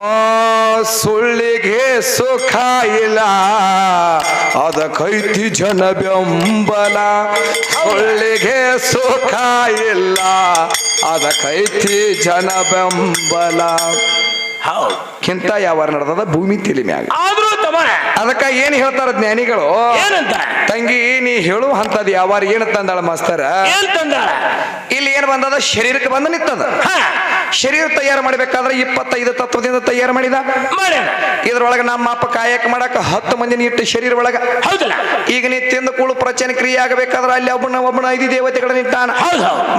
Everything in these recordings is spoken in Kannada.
ಆ, ಸುಳ್ಳಿಗೆ ಸುಖ ಇಲ್ಲ. ಅದಕ್ಕೈತಿ ಜನ ಬೆಂಬಲ. ಸುಳ್ಳಿಗೆ ಸುಖ ಇಲ್ಲ. ಅದಕ್ಕೈತಿ ಜನ ಬೆಂಬಲ. ಹೌದು. ಕಿಂತ ಯಾವ ನಡೆದದ? ಭೂಮಿ ತಿಳಿಮೆ ಮ್ಯಾಗ ಆದ್ರೂ ತಮ್ಮ ಅದಕ್ಕ ಏನ್ ಹೇಳ್ತಾರ ಜ್ಞಾನಿಗಳು? ತಂಗಿ ನೀ ಹೇಳು ಅಂತದ್ ಯಾವಾರ ಏನ್ ತಂದಾಳ ಮಾಸ್ತರ? ಇಲ್ಲಿ ಏನ್ ಬಂದದ? ಶರೀರಕ್ಕೆ ಬಂದ ನಿಂತದ. ಶರೀರ ತಯಾರು ಮಾಡ್ಬೇಕಾದ್ರೆ ಇಪ್ಪತ್ತೈದು ತತ್ವದಿಂದ ತಯಾರು ಮಾಡಿದ. ಇದ್ರೊಳಗೆ ನಮ್ಮ ಅಪ್ಪ ಕಾಯಕ ಮಾಡಕ ಹತ್ತು ಮಂದಿನ ಇಟ್ಟು ಶರೀರ ಒಳಗ. ಹೌದಲ್ಲ? ಈಗ ನೀ ತಿಂದು ಕೂಳು ಪ್ರಚನ ಕ್ರಿಯೆ ಆಗಬೇಕಾದ್ರೆ ಅಲ್ಲಿ ಒಬ್ಬನ ಒಬ್ಬನ ಐದು ದೇವತೆಗಳ ನಿಂತಾನ.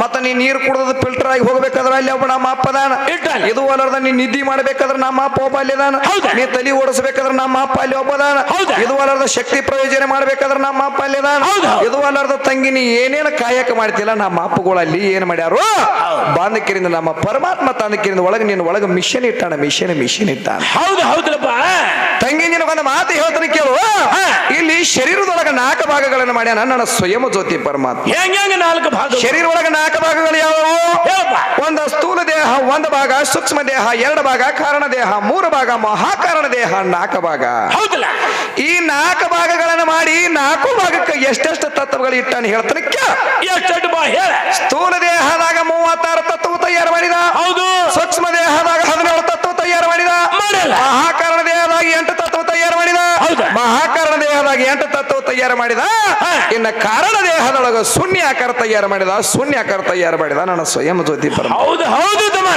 ಮತ್ತ ನೀ ನೀರು ಕುಡಿದ ಫಿಲ್ಟರ್ ಆಗಿ ಹೋಗಬೇಕಾದ್ರೆ ಅಲ್ಲಿ ಒಬ್ಬ ನಮ್ಮ ಅಪ್ಪದಾನ. ಇದು ಅಲ್ಲದ ನೀ ನಿದ್ದಿ ಮಾಡ್ಬೇಕಾದ್ರೆ ನಮ್ಮ ಅಪ್ಪ ಒಬ್ಬ ಅಲ್ಲಿದಾನ. ನೀ ತಲಿ ಓಡಿಸ್ಬೇಕಾದ್ರೆ ನಮ್ಮ ಅಪ್ಪ ಅಲ್ಲಿ ಒಬ್ಬದಾನ. ಹೌದಾ? ಇದು ಅಲ್ಲದ ಶಕ್ತಿ ಪ್ರಯೋಜನ ಮಾಡ್ಬೇಕಾದ್ರೆ ನಮ್ಮ ಅಪ್ಪ ಅಲ್ಲಿ ಅದಾನ. ಹೌದಾ? ಇದು ಅಲ್ಲದ ತಂಗಿ ನೀ ಏನೇನು ಕಾಯಕ ಮಾಡ್ತಿಲ್ಲ ನಮ್ಮ ಅಪ್ಪಗಳು ಅಲ್ಲಿ ಏನ್ ಮಾಡ್ಯಾರು? ಬಾಂಧಕ್ಯರಿಂದ ನಮ್ಮ ಪರಮಾತ್ಮ ತಾಂಧಕ್ಯರಿಂದ ಒಳಗೆ ನೀನು ಒಳಗೆ ಮಿಷನ್ ಇಟ್ಟಾನ ಮಿಷನ್ ಮಿಷನ್ ಇಟ್ಟಾನ. ಹೌದು ಹೌದಲ್ಲಪ್ಪ ತಂಗಿ ನಿನಗೊಂದು ಮಾತು ಹೇಳ್ತಾನೆ ಕೇಳು. ಇಲ್ಲಿ ಶರೀರದೊಳಗ ನಾಲ್ಕು ಭಾಗಗಳನ್ನು ಮಾಡ್ಯಾನ ನನ್ನ ಸ್ವಯಂ ಜ್ಯೋತಿ ಪರಮಾತ್ಮ. ಹೆಂಗ ನಾಲ್ಕು ಭಾಗ? ಶರೀರ ಒಳಗ ನಾಲ್ಕು ಭಾಗಗಳು ಯಾವುವು ಒಂದು ಸ್ಥೂಲ ದೇಹ ಒಂದು ಭಾಗ ಸೂಕ್ಷ್ಮ ದೇಹ ಎರಡು ಭಾಗ ಕಾರಣ ದೇಹ ಮೂರು ಭಾಗ ಮಹಾಕಾರಣ ದೇಹ ನಾಲ್ಕು ಭಾಗ. ಹೌದಲ್ಲ. ಈ ನಾಲ್ಕು ಭಾಗಗಳನ್ನು ಮಾಡಿ ನಾಲ್ಕು ಭಾಗಕ್ಕೆ ಎಷ್ಟೆಷ್ಟು ತತ್ವಗಳು ಇಟ್ಟಾನೆ ಹೇಳ್ತಾನೆ ಕೇಳು. ಎಷ್ಟು ಬಾ ಹೇಳ. ಸ್ಥೂಲ ದೇಹದಾಗ ಮೂವತ್ತಾರು ತತ್ವ ತಯಾರು ಮಾಡಿದ. ಹೌದು. ಸೂಕ್ಷ್ಮ ದೇಹದಾಗ ಹದಿನೇಳು ತತ್ವ ತಯಾರು ಮಾಡಿದ. ಮಹಾಕರಣ ಮಹಾಕಾರಣ ದೇಹದಾಗ ಎಂಟು ತತ್ವ ತಯಾರು ಮಾಡಿದ. ಮಹಾಕರಣ ಮಹಾಕಾರಣ ದೇಹದಾಗ ಎಂಟು ತತ್ವ ತಯಾರು ಮಾಡಿದ. ಇನ್ನು ಇನ್ನ ಕಾರಣ ದೇಹದೊಳಗ ಶೂನ್ಯ ಆಕಾರ ತಯಾರು ಮಾಡಿದ. ಶೂನ್ಯ ಆಕಾರ ತಯಾರು ಮಾಡಿದ ನನ್ನ ಸ್ವಯಂ ಜ್ಯೋತಿ ಪರಮ ಹೌದು ಹೌದು ತಮ್ಮ.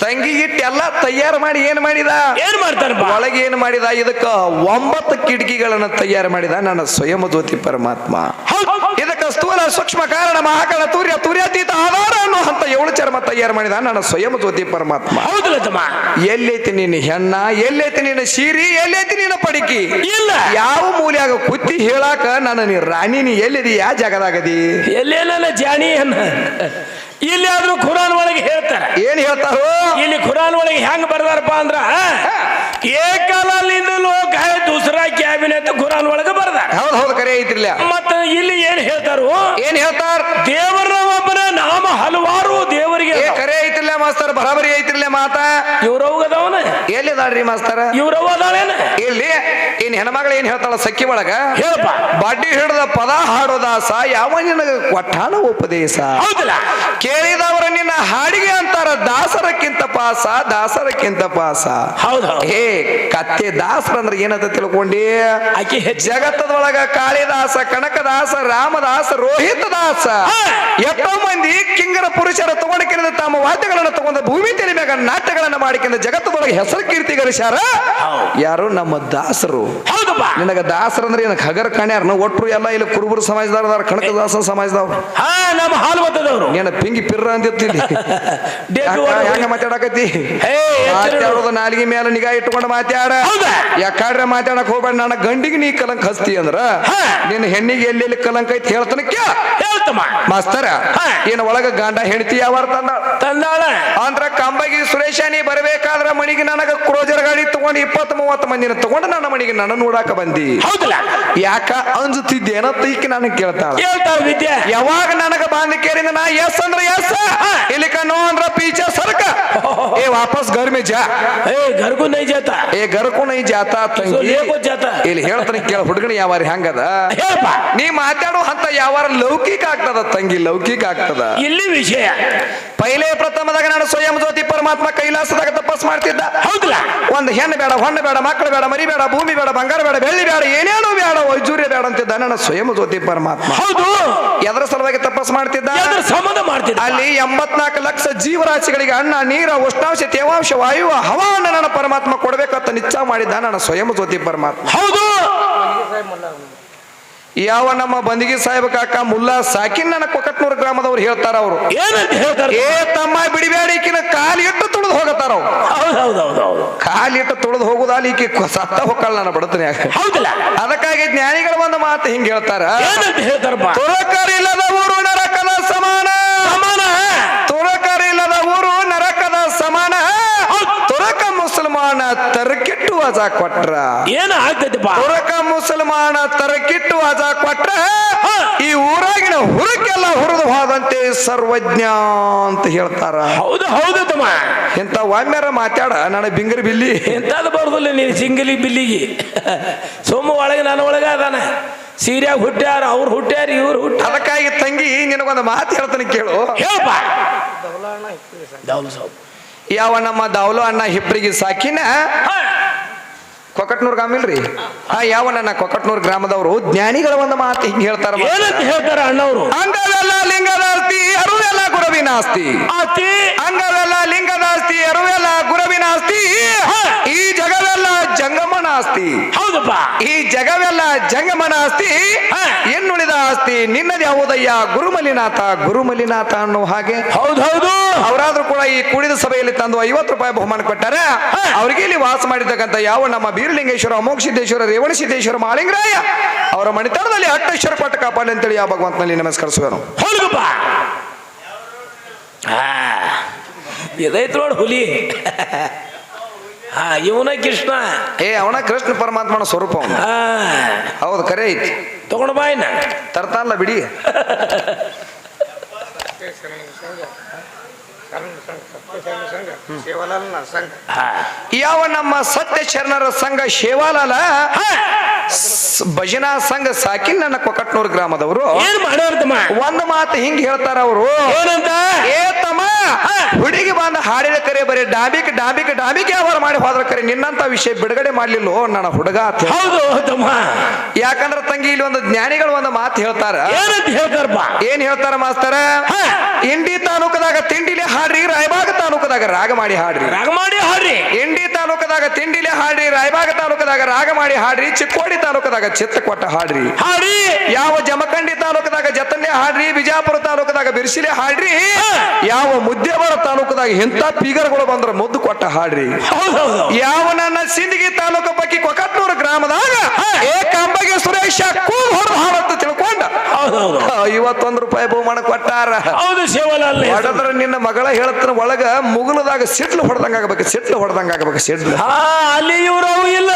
ತಂಗಿ ಇಟ್ಟು ಎಲ್ಲ ತಯಾರು ಮಾಡಿ ಏನ್ ಮಾಡಿದ? ಏನ್ ಮಾಡ್ತಾನೆ ಒಳಗೆ ಏನ್ ಮಾಡಿದ? ಇದಕ್ಕ ಒಂಬತ್ತು ಕಿಟಕಿಗಳನ್ನ ತಯಾರು ಮಾಡಿದ ನನ್ನ ಸ್ವಯಂ ಜ್ಯೋತಿ ಪರಮಾತ್ಮ. ಹೌದು. ಇದಕ್ಕ ಸ್ಥೂಲ ಸೂಕ್ಷ್ಮ ಕಾರಣ ಮಹಾಕಾಳ ತೂರ್ಯ ತೂರ್ಯಾತೀತ ಆಧಾರ ಅನ್ನೋ ಅಂತ ಏಳು ಚರ್ಮ ತಯಾರು ಮಾಡಿದ ನನ್ನ ಸ್ವಯಂ ಜ್ಯೋತಿ ಪರಮಾತ್ಮ ಎಲ್ಲೈತಿ ನಿನ್ನ ಹೆಣ್ಣ ಎಲ್ಲೈತಿ ನಿನ್ನ ಸೀರಿ ಎಲ್ಲೈತಿ ನಿನ್ನ ಪಡಿಕಿ. ಇಲ್ಲ. ಯಾವ ಮೂಲೆಯಾಗ ಕುತ್ತಿ ಹೇಳಾಕ ನನ್ನ ನೀ ರಾಣಿ ನೀ ಎಲ್ಲಿದಿ ಯಾ ಜಗದಾಗದಿ? ಎಲ್ಲೇ ಜಾನಿ ಅನ್ನ? ಇಲ್ಲಿ ಆದ್ರೂ ಖುರಾನ್ ಒಳಗೆ ಹೇಳ್ತಾರೆ. ಏನ್ ಹೇಳ್ತಾರೋ? ಇಲ್ಲಿ ಖುರಾನ್ ಒಳಗೆ ಹೆಂಗ್ ಬರ್ದಾರಪ್ಪ ಅಂದ್ರ ಏಕಲಲ್ಲಿಂದ ಲೋಕ ಹೈ ಕ್ಯಾಬಿನ್ ಕ್ಯಾಬಿನೆಟ್ ಖುರಾನ್ ಒಳಗೆ ಬರ್ದಾರ. ಹೌದು ಹೌದು ಕರೆ ಐತಿಲ್ಲ ಮತ್ತ ಇಲ್ಲಿ ಏನ್ ಹೇಳ್ತಾರು? ಏನ್ ಹೇಳ್ತಾರ? ದೇವರ ಒಬ್ಬನ ನಾಮ ಹಲವಾರು ದೇವರಿಗೆ ಕರೆ ಮಾಸ್ತರ್ ಬರಾಬರಿ ಐತಿರ್ಲ ಮಾತ? ಎಲ್ಲಿ ಅದಾಳ್ರಿ ಮಾಸ್ತರ? ಇವ್ರವ್ ಅದಾಳೇನ? ಇಲ್ಲಿ ಏನ್ ಹೆಣ್ಮಗಳು ಏನ್ ಹೇಳ್ತಾಳ ಸಖಿ ಒಳಗ? ಹೇಳಪ್ಪ. ಬಡ್ಡಿ ಹಿಡಿದ ಪದ ಹಾಡೋದಾಸ ಯಾವ ನಿನಗ ಕೊಟ್ಟಾನ ಉಪದೇಶ? ಹೌದಲ್ಲ. ಕೇಳಿದವರ ನಿನ್ನ ಹಾಡಿಗೆ ಅಂತಾರ ದಾಸರಕ್ಕಿಂತ ಪಾಸ ದಾಸರಕ್ಕಿಂತ ಪಾಸ. ಹೌದು ಹೇ ಕತ್ತೆ ದಾಸರ ಅಂದ್ರೆ ಏನಂತ ತಿಳ್ಕೊಂಡಿ? ಆಕಿ ಹೆಚ್ಚು ಜಗತ್ತದೊಳಗ ಕಾಳಿದಾಸ ಕನಕದಾಸ ರಾಮದಾಸ ರೋಹಿತ ದಾಸ. ಎಷ್ಟೋ ಮಂದಿ ಕಿಂಗರ ಪುರುಷರ ತಗೊಂಡಕ್ಕಿಂದ ತಮ್ಮ ವಾದ್ಯಗಳನ್ನು ತಗೊಂಡ ಭೂಮಿ ತೆರೆ ಮ್ಯಾಗ ನಾಟ್ಯಗಳನ್ನ ಮಾಡಿಕಿಂದ ಜಗತ್ತದೊಳಗೆ ಹೆಸರು ಕೀರ್ತಿ ಗಳಿಸ್ಯಾರ ಯಾರು ನಮ್ಮ ದಾಸರು? ನಿನಗ ದಾಸರ ಅಂದ್ರೆ ಏನಕ್ಕೆ ಹಗರ್ ಕಾಣ್ಯಾರ? ಒಟ್ರು ಎಲ್ಲ ಇಲ್ಲಿ ಕುರುಬರು ಸಮಾಜದವ್ರ ಕನಕದಾಸ ಸಮಾಜದವ್ರು. ನಮ್ಮ ಹಾಲು ಬತ್ತದವ್ರು ಏನ ಪಿಂಗಿ ಪಿರ್ರ ಒಳಗೆ- ಹೆಂಗ ಮಾತಾಡಕತ್ತಿ? ಮಾತಾಡೋದು ನಾಲಿಗೆ ಮೇಲೆ ನಿಗಾ ಇಟ್ಕೊಂಡು ಮಾತಾಡ? ಯಾಕಾಡ್ರೆ ಮಾತಾಡಕ್ ಹೋಗ್ಬೇಡ ನನ್ನ ಗಂಡಿಗೆ ನೀ ಕಲಂಕ ಹಸ್ತಿ ಅಂದ್ರ. ಮಾಸ್ತರ ನಿನ್ನ ಹೆಣ್ಣಿಗೆ ಎಲ್ಲೆಲ್ಲಿ ಕಲಂಕ ಐತಿ ಹೇಳ್ತಾನೆ ಕೇಳ. ಹೇಳ್ತಮ್ಮ ಮಾಸ್ತರ ಏನ ಒಳಗ ಗಂಡ ಹೆಂಡತಿ ಯಾವಾರ ತಂದ ತಂದಾಳ. ಅಂದ್ರ ಕಂಬಗಿ ಸುರೇಶ ನೀ ಬರಬೇಕಾದ್ರ ಮನಿಗೆ ನನಗ ಕ್ರೋಜರ್ ಗಾಡಿ ತಗೊಂಡು ಇಪ್ಪತ್ ಮೂವತ್ ಮಂದಿನ ತಗೊಂಡು ನನ್ನ ಮನಿಗೆ ನನ್ನ ನೋಡಾಕ ಬಂದಿ. ಹೌದಲ್ಲ. ಯಾಕ ಅಂಜುತ್ತಿದ್ದೇನ ಈಗ ನನಗ್ ಕೇಳ್ತಾಳ. ವಿದ್ಯಾ. ಯಾವಾಗ ನನಗ ಬಾಂಧಿಕೇರಿಂದ ನಾ ಎಸ್ ಅಂದ್ರ ಎಸ್. ಇಲ್ಲಿಕ ನೋ ಅಂದ್ರ ಪೀಚ ಸರ್ಕ. ಏ ವಾಪಸ್ ಗರ್ ಮೇ ಜಾ. ಏ ಗರ್ಗೂ ನೈ ಜಾತ. ಏ ಗರ್ಗೂ ನೈ ಜಾತ ಇಲ್ಲಿ ಹೇಳ್ತಾನೆ ಕೇಳ ಹುಡುಗನ ಯಾವ ಯಾವಾರ ಹೆಂಗದ? ಹೇಳಪ್ಪ. ನೀ ಮಾತಾಡೋ ಹಂತ ಯಾವಾರ ಲೌಕಿಕ ಆಗ್ತದ ತಂಗಿ? ಲೌಕಿಕ ಆಗ್ತದ? ಇಲ್ಲಿ ವಿಷಯ. ಪೈಲೆ ಪ್ರಥಮದಾಗ ನಾನು ಸ್ವಯಂ ಜ್ಯೋತಿ ಪರಮಾತ್ಮ ಕೈಲಾಸದಾಗ ತಪಸ್ ಮಾಡ್ತಿದ್ದ. ಹೌದಲ್ಲ ಒಂದು ಹೆಣ್ಣು ಬೇಡ ಹೊಣ್ಣು ಬೇಡ ಮಕ್ಕಳು ಬೇಡ ಮರಿ ಬೇಡ ಭೂಮಿ ಬೇಡ ಬಂಗಾರ ಬೇಡ ಬೆಳ್ಳಿ ಬೇಡ ಏನೇನು ಬೇಡ ವೈಜೂರ್ಯ ಬೇಡ ಅಂತಿದ್ದ ನನ್ನ ಸ್ವಯಂ ಜ್ಯೋತಿ ಪರಮಾತ್ಮ. ಹೌದು. ಎದರ ಸಲುವಾಗಿ ತಪಸ್ ಮಾಡ್ತಿದ್ದ? ಸಂಬಂಧ ಮಾಡ್ತಿದ್ದ? ಅಲ್ಲಿ ಎಂಬತ್ನಾಲ್ಕು ಲಕ್ಷ ಜೀವರಾಶಿಗಳಿಗೆ ಅನ್ನ ನೀರ ಉಷ್ಣಾಂಶ ತೇವಾಂಶ ವಾಯು ಹವಾನ ನನ್ನ ಪರಮಾತ್ಮ ಕೊಡಬೇಕಂತ ನಿಶ್ಚಯ ಮಾಡಿದ್ದ ನನ್ನ ಸ್ವಯಂ ಜ್ಯೋತಿ ಪರಮಾತ್ಮ. ಹೌದು. ಯಾವ ನಮ್ಮ ಬಂದಿಗೆ ಸಾಹೇಬ ಕಾಕ ಮುಲ್ಲಾ ಸಾಕಿನ್ ನನ್ನ ಕೊಕಟ್ನೂರು ಗ್ರಾಮದವ್ರು ಹೇಳ್ತಾರ ಅವರು. ಏನಂತ ಹೇಳ್ತಾರ? ಏ ತಮ್ಮ ಬಿಡಿಬೇಡ ಈಕಿನ ಕಾಲಿಟ್ಟು ತುಳಿದು ಹೋಗತ್ತಾರ ಅವ್ರು. ಹೌದು ಹೌದು ಹೌದು ಹೌದು ಕಾಲಿಟ್ಟು ತುಳಿದು ಹೋಗುದಾಲಿ ಈಕಿ ಕೊ- ಸತ್ತ ಹೋಗಲ್ಲ ನನ್ನ ಬಡತನೆ. ಹೌದಲ್ಲ. ಅದಕ್ಕಾಗಿ ಜ್ಞಾನಿಗಳು ಒಂದು ಮಾತು ಹಿಂಗ್ ಹೇಳ್ತಾರ. ಏನಂತ ಹೇಳ್ತಾರಪ್ಪ? ಮುಸಲ್ಮಾನ ತರಕಿಟ್ಟು ವಜಾ ಕೊಟ್ರ. ಏನ ಆಗ್ತೈತಿಪ್ಪ? ತುರಕ ಮುಸಲ್ಮಾನ ತರಕಿಟ್ಟು ವಜಾ ಕೊಟ್ರ ಈ ಊರಾಗಿನ ಹುರುಕೆಲ್ಲ ಹುರಿದು ಹೋದಂತೆ ಸರ್ವಜ್ಞ ಅಂತ ಹೇಳ್ತಾರ. ಹೌದು ಹೌದು ತಮ್ಮ. ಇಂಥ ಒಮ್ಮೆರ ಮಾತಾಡ ನನ್ನ ಬಿಂಗರ್ ಬಿಲ್ಲಿ. ಎಂತದ ಬರೋದಿಲ್ಲ ನೀನು ಸಿಂಗಲಿ ಬಿಲ್ಲಿಗೆ. ಸೋಮ ಒಳಗೆ ನಾನು ಒಳಗೆ ಅದಾನ. ಸೀರ್ಯಾಗ ಹುಟ್ಟ್ಯಾರ ಅವ್ರು ಹುಟ್ಟ್ಯಾರ ಇವ್ರು ಹುಟ್ಟ ಅದಕ್ಕಾಗಿ ತಂಗಿ ನಿನಗೊಂದು ಮಾತು ಹೇಳ್ತಾನೆ ಕೇಳು. ಹೇಳಪ್ಪ ದೌಲ್ ಸಾಬ್ ಯಾವ ನಮ್ಮ ದಾವಲು ಅಣ್ಣ ಹಿಬ್ಬರಿಗೆ ಸಾಕಿನ? ಕೊಕಟ್ನೂರ್ ಗ್ರಾಮಿಲ್ರಿ ಆ ಯಾವ ನನ್ನ ಕೊಕಟ್ನೂರ್ ಗ್ರಾಮದವರು? ಜ್ಞಾನಿಗಳ ಒಂದು ಮಾತು ಹಿಂಗ್ ಹೇಳ್ತಾರ ಹೇಳ್ತಾರ ಅಣ್ಣವ್ರು? ಅಂಗವೆಲ್ಲ ಲಿಂಗದಾಸ್ತಿ ಅರುವೆಲ್ಲ ಗುರವಿನಾಸ್ತಿ ಆಸ್ತಿ? ಅಂಗವೆಲ್ಲ ಲಿಂಗದಾಸ್ತಿ ಅರುವೆಲ್ಲ ಗುರವಿನಾಸ್ತಿ ಈ ಜಗವೆಲ್ಲ ಜಂಗಮನ ಆಸ್ತಿ. ಹೌದಪ್ಪ. ಈ ಜಗವೆಲ್ಲ ಜಂಗಮನ ಆಸ್ತಿ. ಎನ್ನುಳಿದ ಇನ್ನುಳಿದ ಆಸ್ತಿ ನಿನ್ನದು ಯಾವುದಯ್ಯ? ಗುರುಮಲಿನಾಥ. ಗುರುಮಲಿನಾಥ ಅನ್ನೋ ಹಾಗೆ. ಹೌದೌದು ಹೌದು. ಅವರಾದ್ರೂ ಕೂಡ ಈ ಕುಡಿದ ಸಭೆಯಲ್ಲಿ ತಂದು ಐವತ್ತು ರೂಪಾಯಿ ಬಹುಮಾನ ಕೊಟ್ಟಾರ? ಅವರಿಗೆ ಇಲ್ಲಿ ವಾಸ ಮಾಡಿರ್ತಕ್ಕಂಥ ಯಾವ ನಮ್ಮ ಬೀರಲಿಂಗೇಶ್ವರ ಅಮೋಘ ಸಿದ್ದೇಶ್ವರ ರೇವಣ ಸಿದ್ದೇಶ್ವರ ಮಾಳಿಂಗರಾಯ ಅವರ ಮಣಿತನದಲ್ಲಿ ಅಟ್ಟೇಶ್ವರ ಕೊಟ್ಟ ಕಾಪಾಡಿ ಅಂತೇಳಿ ಆ ಭಗವಂತನಲ್ಲಿ ನಮಸ್ಕರಿಸುವರು ಹೌದಪ್ಪ. ಇದೈತ್ ನೋಡು ಹುಲಿ. ಇವನ ಕೃಷ್ಣ. ಏ ಅವನ ಕೃಷ್ಣ ಪರಮಾತ್ಮನ ಸ್ವರೂಪ ಅವನು. ಹೌದು ಕರೆ ಐತಿ. ತಗೊಂಡು ಬಾಯಿನ ತರ್ತಾನಲ್ಲ ಬಿಡಿ. ಯಾವ ನಮ್ಮ ಸತ್ಯ ಶರಣರ ಸಂಘ ಶೇವಾಲಾಲ? ಭಜನಾ ಸಂಘ ಸಾಕಿ ನನ್ನ ಕೊಕಟ್ನೂರ್ ಗ್ರಾಮದವರು. ಒಂದು ಮಾತು ಹಿಂಗ್ ಹೇಳ್ತಾರ ಅವರು. ಏನಂತ? ಏ ತಮ್ಮ ಹುಡುಗಿ ಬಂದ ಹಾಡಿನ ಕರೆ ಬರೀ ಡಾಬಿಕ್ ಡಾಬಿಕ್ ಡಾಬಿಕ್ ವ್ಯವಹಾರ ಮಾಡಿ ಹೋದ್ರ ಕರೆ ನಿನ್ನಂತ ವಿಷಯ ಬಿಡುಗಡೆ ಮಾಡ್ಲಿಲ್ಲ ನನ್ನ ಹುಡುಗ ಹೌದು ಯಾಕಂದ್ರ ತಂಗಿ ಇಲ್ಲಿ ಒಂದು ಜ್ಞಾನಿಗಳು ಒಂದು ಮಾತು ಹೇಳ್ತಾರ. ಏನ್ ಹೇಳ್ತಾರ ಮಾಸ್ತರ. ಇಂಡಿ ತಾಲೂಕದಾಗ ತಿಂಡಿಲಿ ಹಾಡ್ರಿ ರಾಯಬಾಗ ತಾಲೂಕದಾಗ ರಾಗ ಮಾಡಿ ಹಾಡ್ರಿ. ರಾಗ ಮಾಡಿ ಹಾಡ್ರಿ. ತಾಲೂಕದಾಗ ತಿಂಡಿಲೆ ಹಾಡ್ರಿ ರಾಯಬಾಗ ತಾಲೂಕದಾಗ ರಾಗ ಮಾಡಿ ಹಾಡ್ರಿ ಚಿಕ್ಕೋಡಿ ತಾಲೂಕದಾಗ ಚಿತ್ತ ಕೊಟ್ಟ ಹಾಡ್ರಿ. ಹಾಡಿ ಯಾವ ಜಮಖಂಡಿ ತಾಲೂಕದಾಗ ಜತನ್ಯ ಹಾಡ್ರಿ ಬಿಜಾಪುರ ತಾಲೂಕದಾಗ ಬಿರ್ಸಿಲೆ ಹಾಡ್ರಿ ಯಾವ ಮುದ್ದೇವರ ತಾಲೂಕದಾಗ ಎಂತ ಪೀಗರ್ಗಳು ಬಂದ್ರ ಮುದ್ದು ಕೊಟ್ಟ ಹಾಡ್ರಿ. ಯಾವ ನನ್ನ ಸಿಂದಗಿ ತಾಲೂಕು ಪಕ್ಕಿ ಕೊಕಟ್ನೂರು ಗ್ರಾಮದಾಗ ಏ ಕಂಬಗೆ ಸುರೇಶ ಕೂಗ್ ಹೊಡೆದು ಹಾಡಂತ ತಿಳ್ಕೊಂಡ. ಐವತ್ತೊಂದು ರೂಪಾಯಿ ಬಹುಮಾನ ಕೊಟ್ಟಾರ. ಹೌದು ಹೊಡೆದ್ರ ನಿನ್ನ ಮಗಳ ಹೇಳತ್ತನ ಒಳಗ ಮುಗುಲದಾಗ ಸಿಟ್ಲು ಹೊಡೆದಂಗ ಆಗ್ಬೇಕು ಸಿಟ್ಲು ಹೊಡೆದಂಗ ಆಗ್ಬೇಕು ಅಲ್ಲಿ ಇವ್ರು ಅವು ಇಲ್ಲ.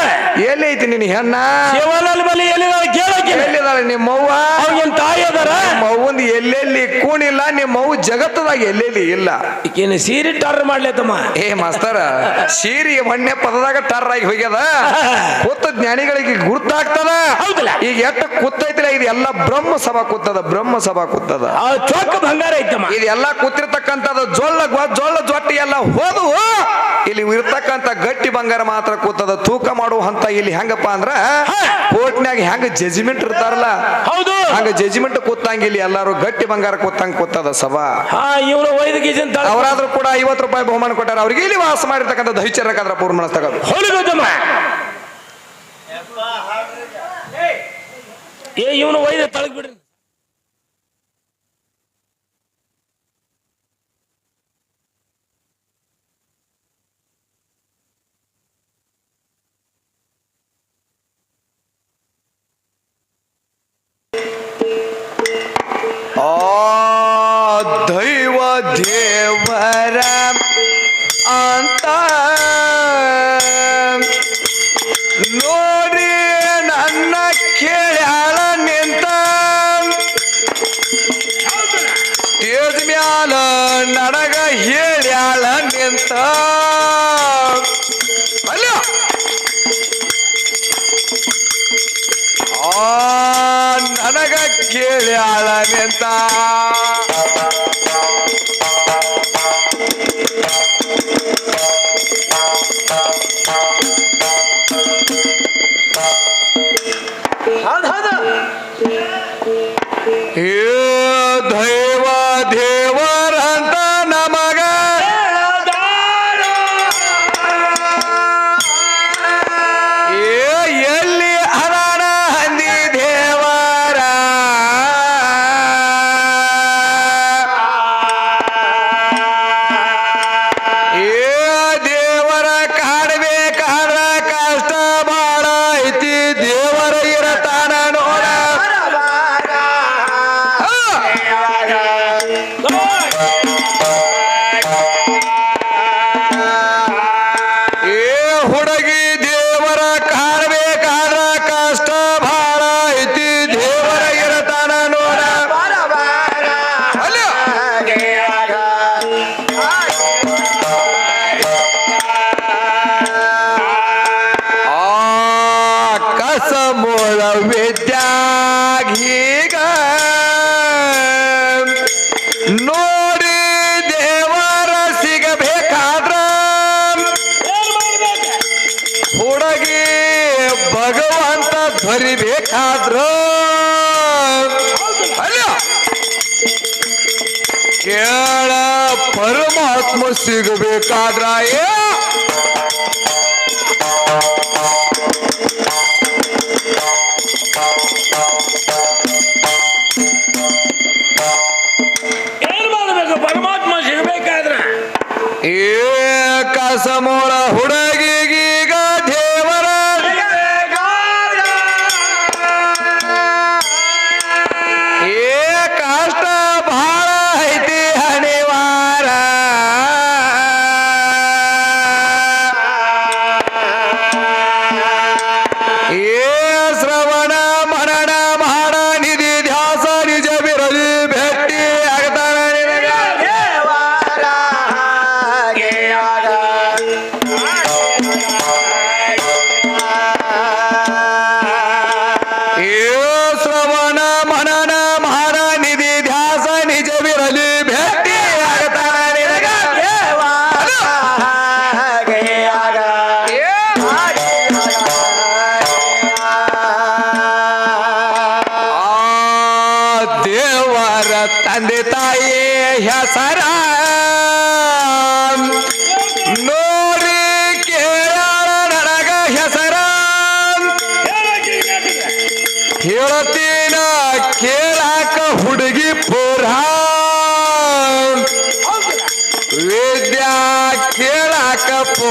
ಎಲ್ಲಿ ಐತಿ ನಿನ್ನ ಹೆಣ್ಣ? ಸೇವಲಾಲ್ ಬಲಿ ಎಲ್ಲಿ ಕೇಳಕ್ಕೆ? ಎಲ್ಲಿದಾಳೆ ನಿಮ್ಮವ್ವ? ಅವ್ಗೇನ್ ತಾಯಿ ಅದಾರ? ಮೌಂದ್ ಎಲ್ಲೆಲ್ಲಿ ಕೂಣಿಲ್ಲ ನಿಮ್ಮ ಮೌ ಜಗತ್ತದಾಗ ಎಲ್ಲೆಲ್ಲಿ ಇಲ್ಲ. ಈಕಿನ ಸೀರೆ ಟರ್ ಮಾಡ್ಲೇತಮ್ಮ ಏ ಮಾಸ್ತರ ಸೀರೆ ಮಣ್ಣೆ ಪದದಾಗ ಟರ್ ಆಗಿ ಹೋಗ್ಯದ? ಕೂತ ಜ್ಞಾನಿಗಳಿಗೆ ಗುರ್ತಾಗ್ತದ ಹೌದಲ್ಲ? ಈಗ ಎಟ್ಟ ಕೂತೈತಿಲ್ಲ ಇದು ಎಲ್ಲ ಬ್ರಹ್ಮ ಸಭಾ ಕೂತದ ಬ್ರಹ್ಮ ಸಭಾ ಕೂತದ. ಆ ಚೊಕ್ಕ ಬಂಗಾರ ಐತಮ್ಮ. ಇದೆಲ್ಲ ಕೂತಿರ್ತಕ್ಕಂಥದ್ದು ಜೊಳ್ಳ ಜೊಳ್ಳ ಜೊಟ್ಟಿ ಎಲ್ಲ ಹೋದವು ಇಲ್ಲಿ ಇರ್ತಕ್ಕಂಥ ಗಟ್ಟಿ ಬಂಗಾರ ಮಾತ್ರ ಕೂತದ ತೂಕ ಮಾಡುವ ಹಂತ ಇಲ್ಲಿ ಹೆಂಗಪ್ಪ ಅಂದ್ರ ಕೋರ್ಟ್ನ್ಯಾಗ ಹೆಂಗ ಜಜ್ಮೆಂಟ್ ಇರ್ತಾರಲ್ಲ? ಹೌದು. ಹಂಗ ಜಜ್ಮೆಂಟ್ ಕೂತಂಗ ಇಲ್ಲಿ ಎಲ್ಲಾರು ಗಟ್ಟಿ ಬಂಗಾರ ಕೂತಂಗ ಕೂತದ ಸಭಾ. ಇವರು ಅವರಾದ್ರೂ ಕೂಡ ಐವತ್ತು ರೂಪಾಯಿ ಬಹುಮಾನ ಕೊಟ್ಟಾರ ಅವ್ರಿಗೆ ಇಲ್ಲಿ ವಾಸ ಮಾಡಿರ್ತಕ್ಕಂಥ ದೈಚರ್ಯಕಾದ್ರ ಪೂರ್ಣ ತಗೋದು. ಏ ಇವನು ಒಯ್ದ ತಳಗ್ ಬಿಡ್ರಿ. ದೈವ ದೇವರ ಅಂತ. ನೋಡಿ ನನ್ನ ಕೇಳ್ಯಾಳ ನಿಂತ. ತೇಜ್ ಮ್ಯಾಲ ನನಗ ಹೇಳ್ಯಾಳ ನಿಂತ. ಆ, ನನಗ ಕೇಳ್ಯಾಳ ನಿಂತ. ವಿದ್ಯಾಘೀಗ ನೋಡಿ ದೇವರ ಸಿಗಬೇಕಾದ್ರ ಹುಡುಗಿ ಭಗವಂತ ಧರಿಬೇಕಾದ್ರ ಅಲ್ಲ ಕೇಳ ಪರಮಾತ್ಮ ಸಿಗಬೇಕಾದ್ರ ಏ amor. போ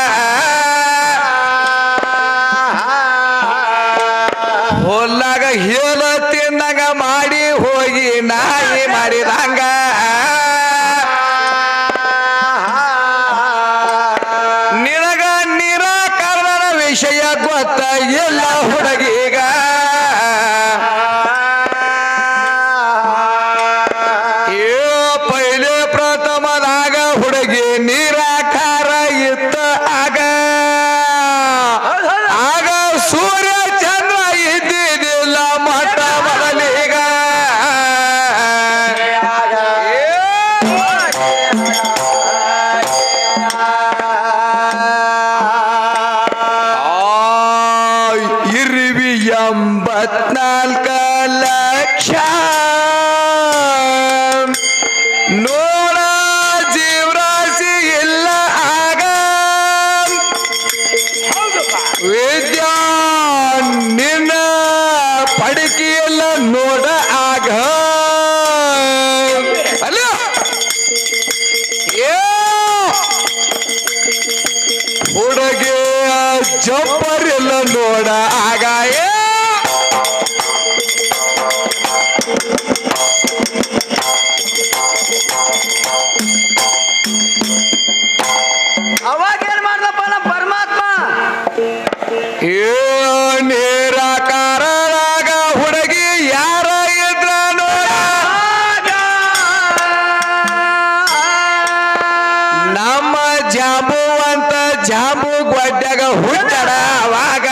ಹೊಲ್ಲಾಗ ಹೇಳ ಮಾಡಿ ಹೋಗಿ ನಾಯಿ ಮಾಡಿದಂಗ. ನಿನಗ ನಿರಾಕರಣ ವಿಷಯ ಗೊತ್ತ ಎಲ್ಲ ಹುಡುಗೀಗ ಜಬ್ಬರ್ ಎಲ್ಲ ನೋಡ ಆಗ ಜಾಂಬು ಹುಟ್ಟಡ ಅವಾಗ.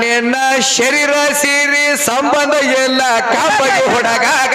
ನಿನ್ನ ಶರೀರ ಸೀರಿ ಸಂಬಂಧ ಎಲ್ಲ ಕಾಪಾಗಿ ಹುಡುಗಾಗ.